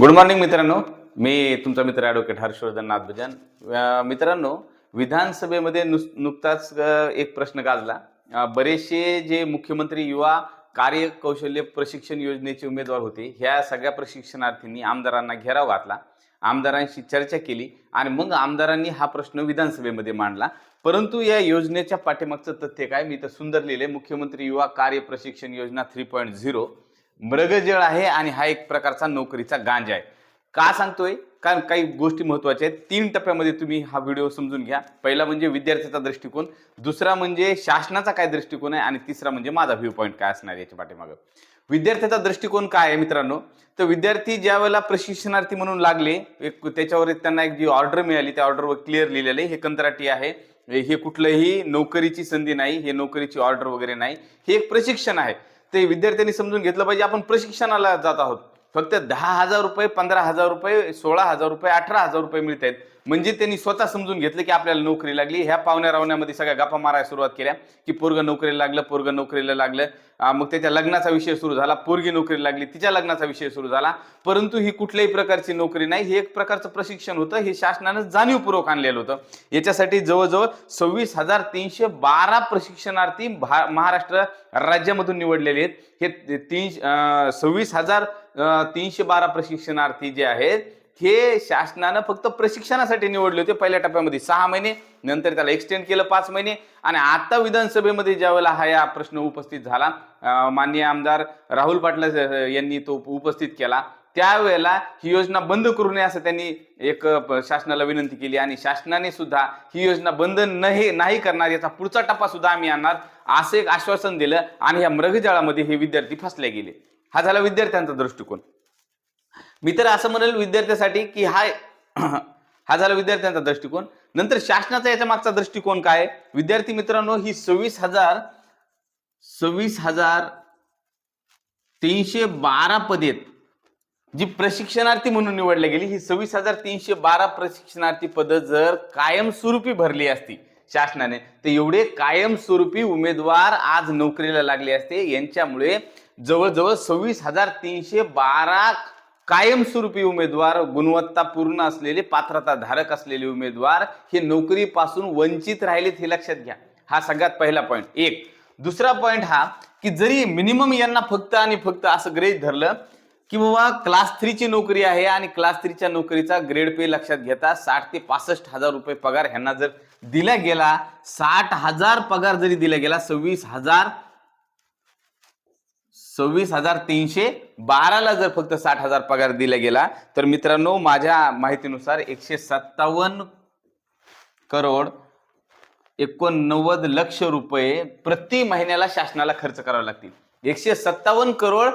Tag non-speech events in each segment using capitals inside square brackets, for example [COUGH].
Good morning मित्रांनो. मी तुमचा मित्र ॲडव्होकेट हर्षवर्धन नाथभजन. मित्रांनो विधानसभेमध्ये नुस नुकताच एक प्रश्न गाजला. बरेचसे जे मुख्यमंत्री युवा कार्यकौशल्य प्रशिक्षण योजनेचे उमेदवार होते ह्या सगळ्या प्रशिक्षणार्थींनी आमदारांना घेराव घातला. आमदारांशी चर्चा केली आणि मग आमदारांनी हा प्रश्न विधानसभेमध्ये मांडला. परंतु या योजनेच्या पाठीमागचं तथ्य काय? मी तर सुंदर लिहिले. मुख्यमंत्री युवा कार्य प्रशिक्षण योजना थ्री पॉईंट झिरो मृगजळ आहे आणि हा एक प्रकारचा नोकरीचा गांजा आहे. का सांगतोय? कारण काही गोष्टी महत्त्वाच्या आहेत. तीन टप्प्यामध्ये तुम्ही हा व्हिडिओ समजून घ्या. पहिला म्हणजे विद्यार्थ्याचा दृष्टिकोन. दुसरा म्हणजे शासनाचा काय दृष्टिकोन आहे? आणि तिसरा म्हणजे माझा व्ह्यू पॉईंट काय असणार आहे याच्या पाठीमागं? विद्यार्थ्याचा दृष्टिकोन काय आहे मित्रांनो? तर विद्यार्थी ज्या वेळेला प्रशिक्षणार्थी म्हणून लागले एक त्याच्यावर त्यांना एक जी ऑर्डर मिळाली त्या ऑर्डरवर क्लिअर लिहिलेलं आहे. हे कंत्राटी आहे. हे कुठलंही नोकरीची संधी नाही. हे नोकरीची ऑर्डर वगैरे नाही. हे एक प्रशिक्षण आहे. ते विद्यार्थ्यांनी समजून घेतलं पाहिजे. आपण प्रशिक्षणाला जात आहोत. फक्त दहा हजार रुपये पंधरा हजार रुपये सोळा हजार रुपये अठरा हजार रुपये मिळत आहेत म्हणजे त्यांनी स्वतः समजून घेतलं की आपल्याला नोकरी लागली. ह्या पाहुण्या रावण्यामध्ये सगळ्या गप्पा मारायला सुरुवात केल्या की पोरग नोकरीला लागलं पोरग नोकरीला लागलं. मग त्याच्या लग्नाचा विषय सुरू झाला पोरगी नोकरीला लागली तिच्या लग्नाचा विषय सुरू झाला. परंतु ही कुठल्याही प्रकारची नोकरी नाही. हे एक प्रकारचं प्रशिक्षण होतं. हे शासनानं जाणीवपूर्वक आणलेलं होतं. याच्यासाठी जवळजवळ सव्वीस हजार तीनशे बारा प्रशिक्षणार्थी भा महाराष्ट्र राज्यामधून निवडलेले आहेत. हे तीन सव्वीस हजार तीनशे बारा प्रशिक्षणार्थी जे आहेत हे शासनानं फक्त प्रशिक्षणासाठी निवडले होते पहिल्या टप्प्यामध्ये. सहा महिने नंतर त्याला एक्सटेंड केलं पाच महिने आणि आता विधानसभेमध्ये ज्यावेळेला हा या प्रश्न उपस्थित झाला माननीय आमदार राहुल पाटला यांनी तो उपस्थित केला त्यावेळेला ही योजना बंद करू नये असं त्यांनी एक शासनाला विनंती केली आणि शासनाने सुद्धा ही योजना बंद नाही नाही करणार याचा पुढचा टप्पा सुद्धा आम्ही आणणार असं एक आश्वासन दिलं आणि या मृगजाळामध्ये हे विद्यार्थी फसले गेले. हा झाला विद्यार्थ्यांचा दृष्टिकोन. मी तर असं म्हणेल विद्यार्थ्यासाठी की हा [CLEARS THROAT] हा झाला विद्यार्थ्यांचा दृष्टिकोन. नंतर शासनाचा याच्या मागचा दृष्टिकोन काय? विद्यार्थी मित्रांनो ही सव्वीस हजार सव्वीस हजार तीनशे बारा पदे जी प्रशिक्षणार्थी म्हणून निवडली गेली ही सव्वीस हजार तीनशे बारा प्रशिक्षणार्थी पदं जर कायमस्वरूपी भरली असती शासनाने तर एवढे कायमस्वरूपी उमेदवार आज नोकरीला लागले असते. यांच्यामुळे जवळजवळ सव्वीस हजार तीनशे बारा कायमस्वरूपी उमेदवार गुणवत्तापूर्ण असलेले पात्रता धारक असलेले उमेदवार हे नोकरीपासून वंचित राहिलेत हे लक्षात घ्या. हा सगळ्यात पहिला पॉईंट एक. दुसरा पॉईंट हा की जरी मिनिमम यांना फक्त आणि फक्त असं ग्रेज धरलं की बाबा क्लास थ्रीची नोकरी आहे आणि क्लास थ्रीच्या नोकरीचा ग्रेड पे लक्षात घेता साठ ते पासष्ट हजार रुपये पगार ह्यांना जर दिला गेला साठ हजार पगार जरी दिला गेला सव्वीस हजार सव्वीस हजार तीनशे बाराला जर फक्त साठ हजार पगार दिला गेला तर मित्रांनो माझ्या माहितीनुसार एकशे सत्तावन्न करोड एकोणनव्वद लक्ष रुपये प्रति महिन्याला शासनाला खर्च करावे लागतील. एकशे सत्तावन्न करोड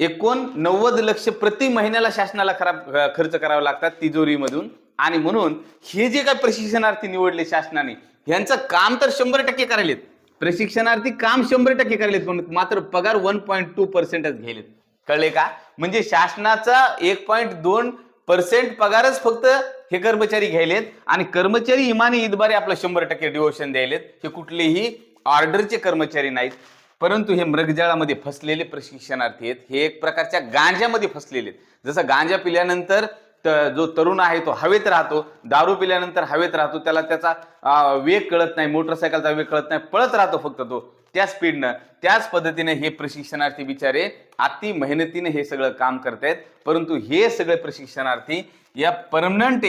एकोणनव्वद लक्ष प्रति महिन्याला शासनाला खराब खर्च करावे लागतात तिजोरीमधून. आणि म्हणून हे जे काय प्रशिक्षणार्थी निवडले शासनाने यांचं काम तर शंभर टक्के करायलेत. प्रशिक्षणार्थी काम शंभर टक्के करायलेत पण मात्र पगार वन पॉईंट टू पर्सेंटच घ्यायलेत कळले का? म्हणजे शासनाचा एक पॉईंट दोन पर्सेंट पगारच फक्त हे कर्मचारी घ्यायलेत आणि कर्मचारी इमानी इतबारे आपलं शंभर टक्के डिवोशन द्यायलेत. हे कुठलेही ऑर्डरचे कर्मचारी नाहीत. परंतु हे मृगजळामध्ये फसलेले प्रशिक्षणार्थी आहेत. हे एक प्रकारच्या गांजामध्ये फसलेले आहेत. जसं गांजा पिल्यानंतर जो तरुण आहे तो हवेत राहतो दारू पिल्यानंतर हवेत राहतो त्याला त्याचा वेग कळत नाही मोटरसायकलचा वेग कळत नाही पळत राहतो फक्त तो त्या स्पीडनं. त्याच पद्धतीने हे प्रशिक्षणार्थी बिचारे अति मेहनतीने हे सगळं काम करतायत. परंतु हे सगळे प्रशिक्षणार्थी या परमनंट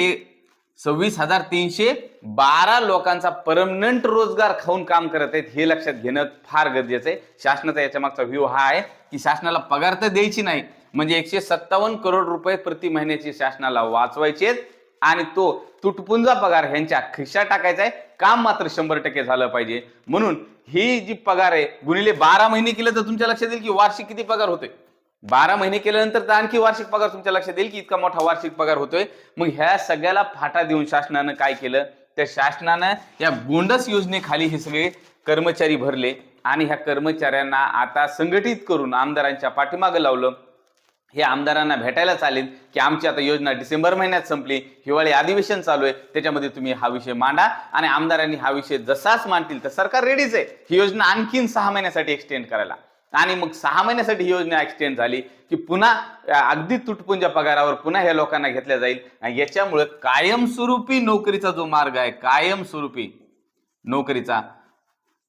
सव्वीस हजार तीनशे बारा लोकांचा परमनंट रोजगार खाऊन काम करत आहेत हे लक्षात घेणं फार गरजेचं आहे. शासनाचा याच्या मागचा व्ह्यू हा आहे की शासनाला पगार तर द्यायची नाही म्हणजे एकशे सत्तावन्न करोड रुपये प्रति महिन्याची शासनाला वाचवायचे आणि तो तुटपुंजा पगार ह्यांच्या खिशा टाकायचा आहे. काम मात्र शंभर टक्के झालं पाहिजे. म्हणून ही जी पगार आहे गुणिले बारा महिने केलं तर तुमच्या लक्षात येईल की वार्षिक किती पगार होतोय. बारा महिने केल्यानंतर तर आणखी वार्षिक पगार तुमच्या लक्षात येईल की इतका मोठा वार्षिक पगार होतोय. मग ह्या सगळ्याला फाटा देऊन शासनानं काय केलं? त्या शासनानं या गोंडस योजनेखाली हे सगळे कर्मचारी भरले. आणि ह्या कर्मचाऱ्यांना आता संघटित करून आमदारांच्या पाठीमागं लावलं. हे आमदारांना भेटायला चालेल की आमची आता योजना डिसेंबर महिन्यात संपली हिवाळी अधिवेशन चालू आहे त्याच्यामध्ये तुम्ही हा विषय मांडा आणि आमदारांनी हा विषय जसाच मांडतील तर सरकार रेडीच आहे. ही योजना आणखीन सहा महिन्यासाठी एक्सटेंड करायला. आणि मग सहा महिन्यासाठी ही योजना एक्सटेंड झाली की पुन्हा अगदी तुटपुंजा पगारावर पुन्हा ह्या लोकांना घेतल्या जाईल. याच्यामुळे कायमस्वरूपी नोकरीचा जो मार्ग आहे कायमस्वरूपी नोकरीचा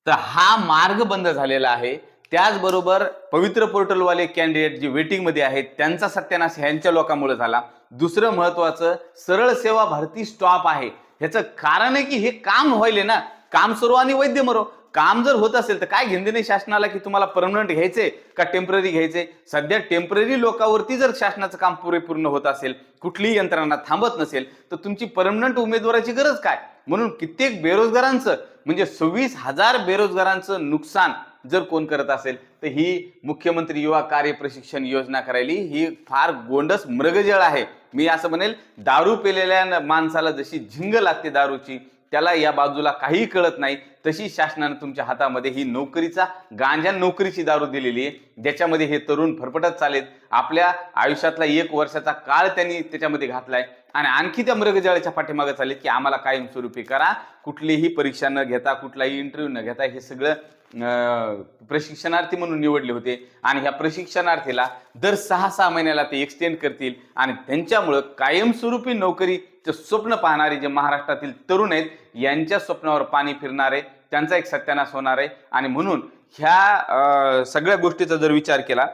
तर हा मार्ग बंद झालेला आहे. त्याचबरोबर पवित्र पोर्टलवाले कॅन्डिडेट जे वेटिंगमध्ये आहेत त्यांचा सत्यानाश ह्यांच्या लोकांमुळे झाला. दुसरं महत्वाचं सरळ सेवा भरती स्टॉप आहे. ह्याचं कारण आहे की हे काम व्हायले ना. काम सुरू आणि वैद्य मरो. काम जर होत असेल तर काय घेणं नाही शासनाला की तुम्हाला परमनंट घ्यायचे का टेंपररी घ्यायचे? सध्या टेंपररी लोकांवरती जर शासनाचं काम पुरेपूर्ण होत असेल कुठलीही यंत्रणा थांबत नसेल तर तुमची परमनंट उमेदवाराची गरज काय? म्हणून कित्येक बेरोजगारांचं म्हणजे सव्वीस हजार बेरोजगारांचं नुकसान जर कोण करत असेल तर ही मुख्यमंत्री युवा कार्य प्रशिक्षण योजना करायली. ही फार गोंडस मृगजळ आहे. मी असं म्हणेल दारू पेलेल्या माणसाला जशी झिंग लागते दारूची त्याला या बाजूला काही कळत नाही. तशी शासनानं तुमच्या हातामध्ये ही नोकरीचा गांजा नोकरीची दारू दिलेली आहे. ज्याच्यामध्ये हे तरुण फरफटत चालेत आपल्या आयुष्यातला एक वर्षाचा काळ त्यांनी त्याच्यामध्ये घातलाय. आणि आणखी त्या मृगजळाच्या पाठीमागे चालेत की आम्हाला कायमस्वरूपी करा. कुठलीही परीक्षा न घेता कुठलाही इंटरव्ह्यू न घेता हे सगळं प्रशिक्षणार्थी म्हणून निवडले होते. आणि ह्या प्रशिक्षणार्थीला दर सहा सहा महिन्याला ते एक्सटेंड करतील. आणि त्यांच्यामुळं कायमस्वरूपी नोकरीचं स्वप्न पाहणारे जे महाराष्ट्रातील तरुण आहेत यांच्या स्वप्नावर पाणी फिरणार आहे. त्यांचा एक सत्यानाश होणार आहे. आणि म्हणून ह्या सगळ्या गोष्टीचा जर विचार केला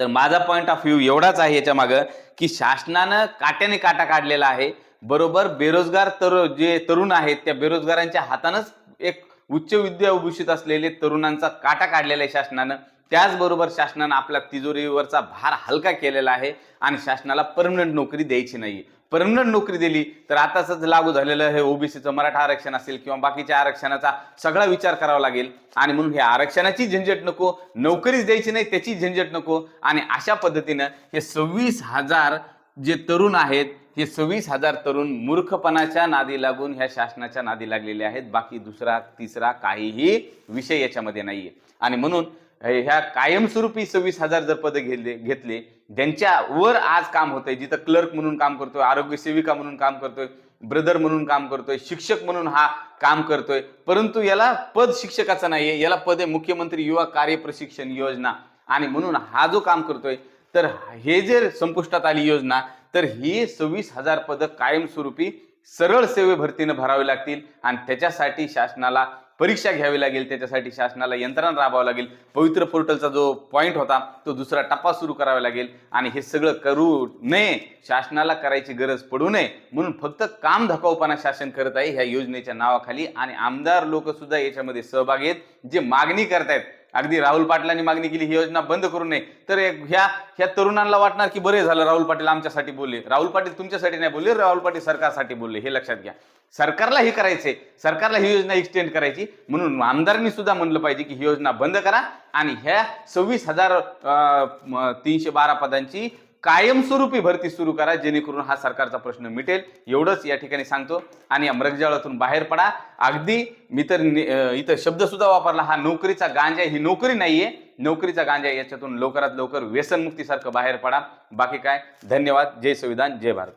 तर माझा पॉईंट ऑफ व्ह्यू एवढाच आहे याच्या मागं की शासनानं काट्याने काटा काढलेला आहे. बरोबर बेरोजगार तर जे तरुण आहेत त्या बेरोजगारांच्या हातानंच एक उच्च विद्याभूषित असलेले तरुणांचा काटा काढलेला आहे शासनानं. त्याचबरोबर शासनानं आपल्या तिजोरीवरचा भार हलका केलेला आहे आणि शासनाला परमनंट नोकरी द्यायची नाही परमनंट नोकरी दिली तर आताच लागू झालेलं हे ओबीसीचं मराठा आरक्षण असेल किंवा बाकीच्या आरक्षणाचा सगळा विचार करावा लागेल. आणि म्हणून हे आरक्षणाची झंझट नको नोकरीच द्यायची नाही त्याची झंझट नको. आणि अशा पद्धतीनं हे सव्वीस हजार जे तरुण आहेत हे सव्वीस हजार तरुण मूर्खपणाच्या नादी लागून ह्या शासनाच्या नादी लागलेले आहेत. बाकी दुसरा तिसरा काहीही विषय याच्यामध्ये नाहीये. आणि म्हणून ह्या कायमस्वरूपी सव्वीस हजार जर पदं घेतले घेतले ज्यांच्यावर आज काम होतंय जिथं क्लर्क म्हणून काम करतोय आरोग्य सेविका म्हणून काम करतोय ब्रदर म्हणून काम करतोय शिक्षक म्हणून हा काम करतोय परंतु याला पद शिक्षकाचं नाहीये. याला पद आहे मुख्यमंत्री युवा कार्य प्रशिक्षण योजना. आणि म्हणून हा जो काम करतोय तर हे जे संपुष्टात आली योजना तर ही सव्वीस हजार पदं कायमस्वरूपी सरळ सेवे भरतीनं भरावी लागतील आणि त्याच्यासाठी शासनाला परीक्षा घ्यावी लागेल त्याच्यासाठी शासनाला यंत्रणा राबावं लागेल. पवित्र पोर्टलचा जो पॉईंट होता तो दुसरा टप्पा सुरू करावा लागेल. आणि हे सगळं करू नये शासनाला करायची गरज पडू नये म्हणून फक्त काम धकाऊपणा शासन करत आहे ह्या योजनेच्या नावाखाली. आणि आमदार लोकसुद्धा याच्यामध्ये सहभागी आहेत जे मागणी करतायत अगदी राहुल पाटलांनी मागणी केली ही योजना बंद करू नये. तर ह्या ह्या तरुणांना वाटणार की बरे झालं राहुल पाटील आमच्यासाठी बोलले. राहुल पाटील तुमच्यासाठी नाही बोलले राहुल पाटील सरकारसाठी बोलले. हे लक्षात घ्या. सरकारला हे करायचंय. सरकारला ही योजना एक्सटेंड करायची. म्हणून आमदारांनी सुद्धा म्हणलं पाहिजे की ही योजना बंद करा. आणि ह्या सव्वीस हजार तीनशे बारा पदांची कायमस्वरूपी भरती सुरू करा जेणेकरून हा सरकारचा प्रश्न मिटेल. एवढंच या ठिकाणी सांगतो. आणि या मृगजाळातून बाहेर पडा. अगदी मी तर इथं शब्दसुद्धा वापरला हा नोकरीचा गांजा ही नोकरी नाहीये. नोकरीचा गांजा याच्यातून लवकरात लवकर व्यसनमुक्तीसारखं बाहेर पडा. बाकी काय? धन्यवाद. जय संविधान. जय भारत.